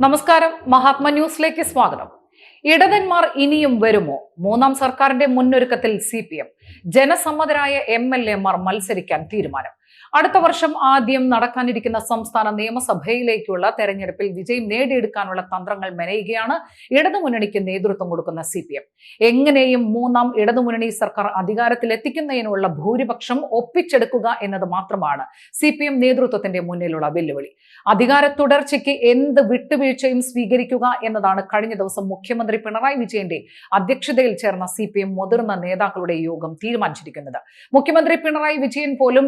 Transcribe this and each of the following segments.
നമസ്കാരം. മഹാത്മ ന്യൂസിലേക്ക് സ്വാഗതം. ഇടതന്മാർ ഇനിയും വരുമോ? മൂന്നാം സർക്കാരിന്റെ മുന്നൊരുക്കത്തിൽ സി പി എം. ജനസമ്മതരായ എം എൽ എമാർ മത്സരിക്കാൻ തീരുമാനം. അടുത്ത വർഷം ആദ്യം നടക്കാനിരിക്കുന്ന സംസ്ഥാന നിയമസഭയിലേക്കുള്ള തെരഞ്ഞെടുപ്പിൽ വിജയം നേടിയെടുക്കാനുള്ള തന്ത്രങ്ങൾ മെനയുകയാണ് ഇടതുമുന്നണിക്ക് നേതൃത്വം കൊടുക്കുന്ന സി പി എം. എങ്ങനെയും മൂന്നാം ഇടതുമുന്നണി സർക്കാർ അധികാരത്തിലെത്തിക്കുന്നതിനുള്ള ഭൂരിപക്ഷം ഒപ്പിച്ചെടുക്കുക എന്നത് മാത്രമാണ് സി പി എം നേതൃത്വത്തിന്റെ മുന്നിലുള്ള വെല്ലുവിളി. അധികാര തുടർച്ചയ്ക്ക് എന്ത് വിട്ടുവീഴ്ചയും സ്വീകരിക്കുക എന്നതാണ് കഴിഞ്ഞ ദിവസം മുഖ്യമന്ത്രി പിണറായി വിജയന്റെ അധ്യക്ഷതയിൽ ചേർന്ന സി പി എം മുതിർന്ന നേതാക്കളുടെ യോഗം തീരുമാനിച്ചിരിക്കുന്നത്. മുഖ്യമന്ത്രി പിണറായി വിജയൻ പോലും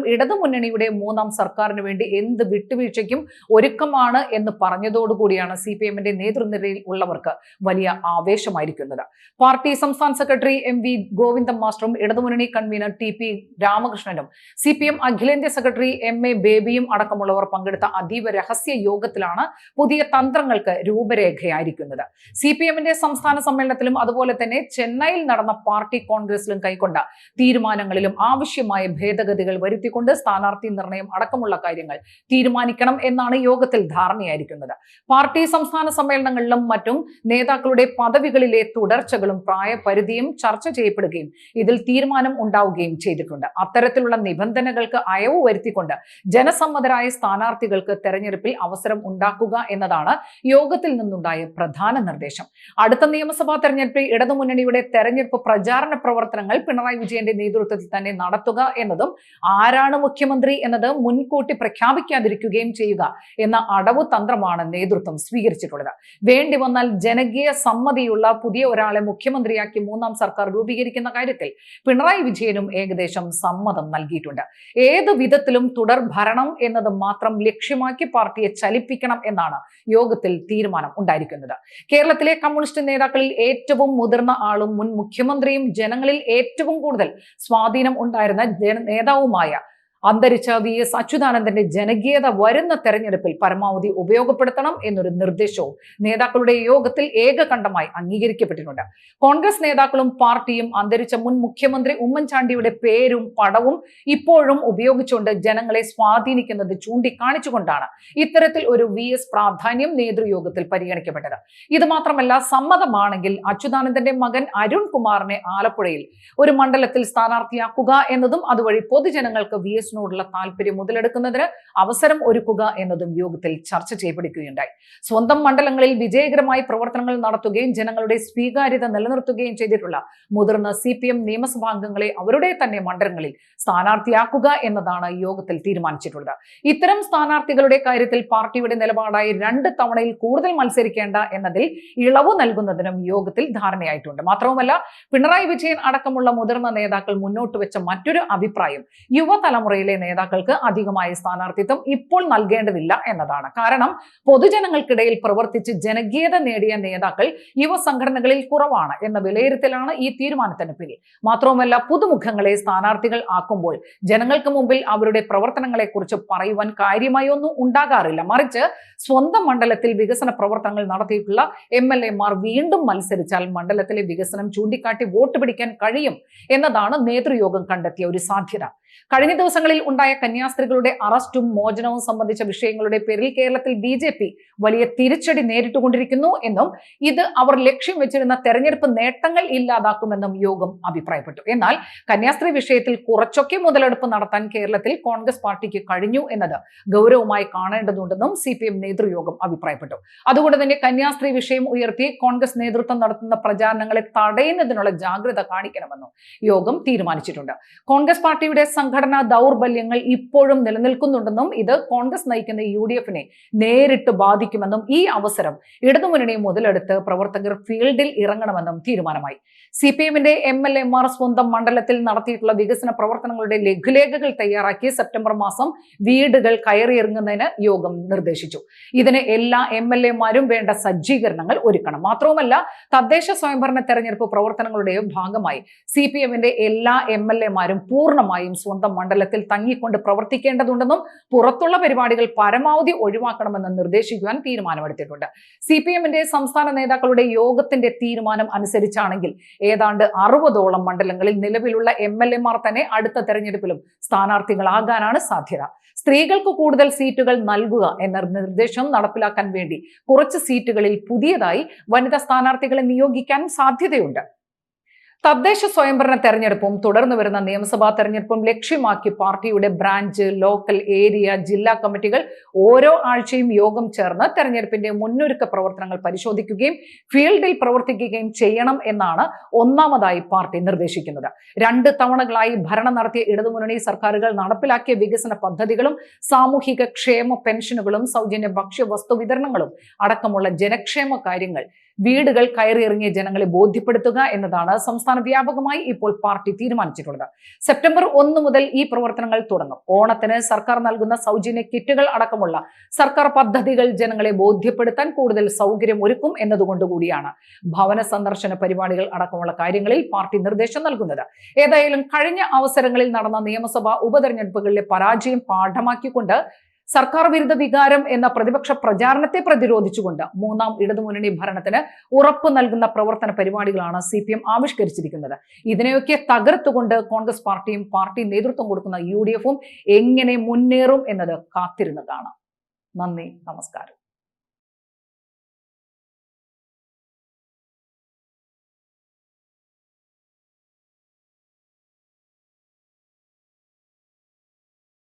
ഇടതുമുന്നണിയുടെ മൂന്നാം സർക്കാരിന് വേണ്ടി എന്ത് വിട്ടുവീഴ്ചയ്ക്കും ഒരുക്കമാണ് എന്ന് പറഞ്ഞതോടുകൂടിയാണ് സി പി എമ്മിന്റെ നേതൃനിരയിൽ ഉള്ളവർക്ക് വലിയ ആവേശമായിരിക്കുന്നത്. പാർട്ടി സംസ്ഥാന സെക്രട്ടറി എം വി ഗോവിന്ദൻ മാസ്റ്ററും ഇടതുമുന്നണി കൺവീനർ ടി പി രാമകൃഷ്ണനും സി പി എം അഖിലേന്ത്യാ സെക്രട്ടറി എം എ ബേബിയും അടക്കമുള്ളവർ പങ്കെടുത്ത അതീവ രഹസ്യ യോഗത്തിലാണ് പുതിയ തന്ത്രങ്ങൾക്ക് രൂപരേഖയായിരിക്കുന്നത്. സി പി എമ്മിന്റെ സംസ്ഥാന സമ്മേളനത്തിലും അതുപോലെ തന്നെ ചെന്നൈയിൽ നടന്ന പാർട്ടി കോൺഗ്രസിലും കൈക്കൊണ്ട തീരുമാനങ്ങളിലും ആവശ്യമായ ഭേദഗതികൾ വരുത്തിക്കൊണ്ട് സ്ഥാനാർത്ഥി നിർണയം അടക്കമുള്ള കാര്യങ്ങൾ തീരുമാനിക്കണം എന്നാണ് യോഗത്തിൽ ധാരണയായിരിക്കുന്നത്. പാർട്ടി സംസ്ഥാന സമ്മേളനങ്ങളിലും മറ്റും നേതാക്കളുടെ പദവികളിലെ തുടർച്ചകളും പ്രായപരിധിയും ചർച്ച ചെയ്യപ്പെടുകയും ഇതിൽ തീരുമാനം ഉണ്ടാവുകയും ചെയ്തിട്ടുണ്ട്. അത്തരത്തിലുള്ള നിബന്ധനകൾക്ക് അയവ് വരുത്തിക്കൊണ്ട് ജനസമ്മതരായ സ്ഥാനാർത്ഥികൾക്ക് തെരഞ്ഞെടുപ്പിൽ അവസരം ഉണ്ടാക്കുക എന്നതാണ് യോഗത്തിൽ നിന്നുണ്ടായ പ്രധാന നിർദ്ദേശം. അടുത്ത നിയമസഭാ തെരഞ്ഞെടുപ്പിൽ ഇടതുമുന്നണിയുടെ തെരഞ്ഞെടുപ്പ് പ്രചാരണ പ്രവർത്തനങ്ങൾ പിണറായി വിജയന്റെ നേതൃത്വത്തിൽ തന്നെ നടത്തുക എന്നതും ആരാണ് മുഖ്യമന്ത്രി എന്നത് മുൻകൂട്ടി പ്രഖ്യാപിക്കാതിരിക്കുകയും ചെയ്യുക എന്ന അടവ് തന്ത്രമാണ് നേതൃത്വം സ്വീകരിച്ചിട്ടുള്ളത്. വേണ്ടി വന്നാൽ ജനകീയ സമ്മതിയുള്ള പുതിയ ഒരാളെ മുഖ്യമന്ത്രിയാക്കി മൂന്നാം സർക്കാർ രൂപീകരിക്കുന്ന കാര്യത്തിൽ പിണറായി വിജയനും ഏകദേശം സമ്മതം നൽകിയിട്ടുണ്ട്. ഏത് വിധത്തിലും തുടർ ഭരണം എന്നത് മാത്രം ലക്ഷ്യമാക്കി പാർട്ടിയെ ചലിപ്പിക്കണം എന്നാണ് യോഗത്തിൽ തീരുമാനം ഉണ്ടായിരിക്കുന്നത്. കേരളത്തിലെ കമ്മ്യൂണിസ്റ്റ് നേതാക്കളിൽ ഏറ്റവും മുതിർന്ന ആളും മുൻ മുഖ്യമന്ത്രിയും ജനങ്ങളിൽ ഏറ്റവും കൂടുതൽ സ്വാധീനം ഉണ്ടായിരുന്ന നേതാവുമായ അന്തരിച്ച വി എസ് അച്യുതാനന്ദന്റെ ജനകീയത വരുന്ന തെരഞ്ഞെടുപ്പിൽ പരമാവധി ഉപയോഗപ്പെടുത്തണം എന്നൊരു നിർദ്ദേശവും നേതാക്കളുടെ യോഗത്തിൽ ഏകകണ്ഠമായി അംഗീകരിക്കപ്പെട്ടിട്ടുണ്ട്. കോൺഗ്രസ് നേതാക്കളും പാർട്ടിയും അന്തരിച്ച മുൻ മുഖ്യമന്ത്രി ഉമ്മൻചാണ്ടിയുടെ പേരും പടവും ഇപ്പോഴും ഉപയോഗിച്ചുകൊണ്ട് ജനങ്ങളെ സ്വാധീനിക്കുന്നത് ചൂണ്ടിക്കാണിച്ചുകൊണ്ടാണ് ഇത്തരത്തിൽ ഒരു വി എസ് പ്രാധാന്യം നേതൃയോഗത്തിൽ പരിഗണിക്കപ്പെട്ടത്. ഇത് മാത്രമല്ല സമ്മതമാണെങ്കിൽ അച്യുതാനന്ദന്റെ മകൻ അരുൺ കുമാറിനെ ആലപ്പുഴയിൽ ഒരു മണ്ഡലത്തിൽ സ്ഥാനാർത്ഥിയാക്കുക എന്നതും അതുവഴി പൊതുജനങ്ങൾക്ക് വി എസിനോടുള്ള താല്പര്യം മുതലെടുക്കുന്നതിന് അവസരം ഒരുക്കുക എന്നതും യോഗത്തിൽ ചർച്ച ചെയ്യപ്പെടുകയുണ്ടായി. സ്വന്തം മണ്ഡലങ്ങളിൽ വിജയകരമായി പ്രവർത്തനങ്ങൾ നടത്തുകയും ജനങ്ങളുടെ സ്വീകാര്യത നിലനിർത്തുകയും ചെയ്തിട്ടുള്ള മുതിർന്ന സി പി എം നിയമസഭാംഗങ്ങളെ അവരുടെ തന്നെ മണ്ഡലങ്ങളിൽ സ്ഥാനാർത്ഥിയാക്കുക എന്നതാണ് യോഗത്തിൽ തീരുമാനിച്ചിട്ടുള്ളത്. ഇത്തരം സ്ഥാനാർത്ഥികളുടെ കാര്യത്തിൽ പാർട്ടിയുടെ നിലപാടായി രണ്ട് തവണയിൽ കൂടുതൽ മത്സരിക്കേണ്ട എന്നതിൽ ഇളവ് നൽകുന്നതിനും യോഗത്തിൽ ധാരണയായിട്ടുണ്ട്. മാത്രവുമല്ല പിണറായി വിജയൻ അടക്കമുള്ള മുതിർന്ന നേതാക്കൾ മുന്നോട്ട് വെച്ച മറ്റൊരു അഭിപ്രായം യുവതലമുറയിലെ നേതാക്കൾക്ക് അധികമായ സ്ഥാനാർത്ഥിത്വം ഇപ്പോൾ നൽകേണ്ടതില്ല എന്നതാണ്. കാരണം പൊതുജനങ്ങൾക്കിടയിൽ പ്രവർത്തിച്ച് ജനകീയത നേടിയ നേതാക്കൾ യുവസംഘടനകളിൽ കുറവാണ് എന്ന വിലയിരുത്തലാണ് ഈ തീരുമാനത്തിന് പിന്നിൽ. മാത്രവുമല്ല പുതുമുഖങ്ങളെ സ്ഥാനാർത്ഥികൾ ആക്കുമ്പോൾ ജനങ്ങൾക്ക് മുമ്പിൽ അവരുടെ പ്രവർത്തനങ്ങളെക്കുറിച്ച് പറയുവാൻ കാര്യമായി ഒന്നും ഉണ്ടാകാറില്ല. മറിച്ച് സ്വന്തം മണ്ഡലത്തിൽ വികസന പ്രവർത്തനങ്ങൾ നടത്തിയിട്ടുള്ള എം എൽ എമാർ വീണ്ടും മത്സരിച്ചാൽ മണ്ഡലത്തിലെ വികസനം ചൂണ്ടിക്കാട്ടി വോട്ട് പിടിക്കാൻ കഴിയും എന്നതാണ് നേതൃയോഗം കണ്ടെത്തിയ ഒരു സാധ്യത. കഴിഞ്ഞ ദിവസങ്ങളിൽ ഉണ്ടായ കന്യാസ്ത്രീകളുടെ അറസ്റ്റും മോചനവും സംബന്ധിച്ച വിഷയങ്ങളുടെ പേരിൽ കേരളത്തിൽ ബി ജെ പി വലിയ തിരിച്ചടി നേരിട്ടുകൊണ്ടിരിക്കുന്നു എന്നും ഇത് അവർ ലക്ഷ്യം വെച്ചിരുന്ന തെരഞ്ഞെടുപ്പ് നേട്ടങ്ങൾ ഇല്ലാതാക്കുമെന്നും യോഗം അഭിപ്രായപ്പെട്ടു. എന്നാൽ കന്യാസ്ത്രീ വിഷയത്തിൽ കുറച്ചൊക്കെ മുതലെടുപ്പ് നടത്താൻ കേരളത്തിൽ കോൺഗ്രസ് പാർട്ടിക്ക് കഴിഞ്ഞു എന്നത് ഗൗരവമായി കാണേണ്ടതുണ്ടെന്നും സി പി എം നേതൃയോഗം അഭിപ്രായപ്പെട്ടു. അതുകൊണ്ട് തന്നെ കന്യാസ്ത്രീ വിഷയം ഉയർത്തി കോൺഗ്രസ് നേതൃത്വം നടത്തുന്ന പ്രചാരണങ്ങളെ തടയുന്നതിനുള്ള ജാഗ്രത കാണിക്കണമെന്നും യോഗം തീരുമാനിച്ചിട്ടുണ്ട്. കോൺഗ്രസ് പാർട്ടിയുടെ സംഘടനാ ദൗർബല്യങ്ങൾ ഇപ്പോഴും നിലനിൽക്കുന്നുണ്ടെന്നും ഇത് കോൺഗ്രസ് നയിക്കുന്ന യു ഡി എഫിനെ നേരിട്ട് ബാധിക്കുമെന്നും ഈ അവസരം ഇടതുമുന്നണി മുതലെടുത്ത് പ്രവർത്തകർ ഫീൽഡിൽ ഇറങ്ങണമെന്നും തീരുമാനമായി. സി പി എമ്മിന്റെ എം എൽ എമാർ സ്വന്തം മണ്ഡലത്തിൽ നടത്തിയിട്ടുള്ള വികസന പ്രവർത്തനങ്ങളുടെ ലഘുലേഖകൾ തയ്യാറാക്കി സെപ്റ്റംബർ മാസം വീടുകൾ കയറിയിറങ്ങുന്നതിന് യോഗം നിർദ്ദേശിച്ചു. ഇതിന് എല്ലാ എം എൽ എമാരും വേണ്ട സജ്ജീകരണങ്ങൾ ഒരുക്കണം. മാത്രവുമല്ല തദ്ദേശ സ്വയംഭരണ തെരഞ്ഞെടുപ്പ് പ്രവർത്തനങ്ങളുടെ ഭാഗമായി സി പി എമ്മിന്റെ എല്ലാ എം എൽ എമാരും പൂർണമായും സ്വന്തം മണ്ഡലത്തിൽ തങ്ങിക്കൊണ്ട് പ്രവർത്തിക്കേണ്ടതുണ്ടെന്നും പുറത്തുള്ള പരിപാടികൾ പരമാവധി ഒഴിവാക്കണമെന്ന് നിർദ്ദേശിക്കുവാൻ തീരുമാനമെടുത്തിട്ടുണ്ട്. സി പി എമ്മിന്റെ സംസ്ഥാന നേതാക്കളുടെ യോഗത്തിന്റെ തീരുമാനം അനുസരിച്ചാണെങ്കിൽ ഏതാണ്ട് അറുപതോളം മണ്ഡലങ്ങളിൽ നിലവിലുള്ള എം എൽ എമാർ തന്നെ അടുത്ത തെരഞ്ഞെടുപ്പിലും സ്ഥാനാർത്ഥികളാകാനാണ് സാധ്യത. സ്ത്രീകൾക്ക് കൂടുതൽ സീറ്റുകൾ നൽകുക എന്ന നിർദ്ദേശം നടപ്പിലാക്കാൻ വേണ്ടി കുറച്ച് സീറ്റുകളിൽ പുതിയതായി വനിതാ സ്ഥാനാർത്ഥികളെ നിയോഗിക്കാൻ സാധ്യതയുണ്ട്. തദ്ദേശ സ്വയംഭരണ തെരഞ്ഞെടുപ്പും തുടർന്നു വരുന്ന നിയമസഭാ തെരഞ്ഞെടുപ്പും ലക്ഷ്യമാക്കി പാർട്ടിയുടെ ബ്രാഞ്ച് ലോക്കൽ ഏരിയ ജില്ലാ കമ്മിറ്റികൾ ഓരോ ആഴ്ചയും യോഗം ചേർന്ന് തെരഞ്ഞെടുപ്പിന്റെ മുന്നൊരുക്ക പ്രവർത്തനങ്ങൾ പരിശോധിക്കുകയും ഫീൽഡിൽ പ്രവർത്തിക്കുകയും ചെയ്യണം എന്നാണ് ഒന്നാമതായി പാർട്ടി നിർദ്ദേശിക്കുന്നത്. രണ്ട് തവണകളായി ഭരണം നടത്തിയ ഇടതുമുന്നണി സർക്കാരുകൾ നടപ്പിലാക്കിയ വികസന പദ്ധതികളും സാമൂഹിക ക്ഷേമ പെൻഷനുകളും സൗജന്യ ഭക്ഷ്യവസ്തു വിതരണങ്ങളും അടക്കമുള്ള ജനക്ഷേമ കാര്യങ്ങൾ വീടുകൾ കയറിയിറങ്ങിയ ജനങ്ങളെ ബോധ്യപ്പെടുത്തുക എന്നതാണ് സംസ്ഥാന വ്യാപകമായി ഇപ്പോൾ പാർട്ടി തീരുമാനിച്ചിട്ടുള്ളത്. സെപ്റ്റംബർ ഒന്ന് മുതൽ ഈ പ്രവർത്തനങ്ങൾ തുടങ്ങും. ഓണത്തിന് സർക്കാർ നൽകുന്ന സൗജന്യ കിറ്റുകൾ അടക്കമുള്ള സർക്കാർ പദ്ധതികൾ ജനങ്ങളെ ബോധ്യപ്പെടുത്താൻ കൂടുതൽ സൗകര്യം ഒരുക്കും എന്നതുകൊണ്ടുകൂടിയാണ് ഭവന സന്ദർശന പരിപാടികൾ അടക്കമുള്ള കാര്യങ്ങളിൽ പാർട്ടി നിർദ്ദേശം നൽകുന്നത്. ഏതായാലും കഴിഞ്ഞ അവസരങ്ങളിൽ നടന്ന നിയമസഭാ ഉപതെരഞ്ഞെടുപ്പുകളിലെ പരാജയം പാഠമാക്കിക്കൊണ്ട് സർക്കാർ വിരുദ്ധ വികാരം എന്ന പ്രതിപക്ഷ പ്രചാരണത്തെ പ്രതിരോധിച്ചുകൊണ്ട് മൂന്നാം ഇടതുമുന്നണി ഭരണത്തിന് ഉറപ്പ് നൽകുന്ന പ്രവർത്തന പരിപാടികളാണ് സി പി എം ആവിഷ്കരിച്ചിരിക്കുന്നത്. ഇതിനെയൊക്കെ തകർത്തുകൊണ്ട് കോൺഗ്രസ് പാർട്ടിയും പാർട്ടി നേതൃത്വം കൊടുക്കുന്ന യു എങ്ങനെ മുന്നേറും എന്നത് കാത്തിരുന്ന് കാണാം നന്ദി നമസ്കാരം.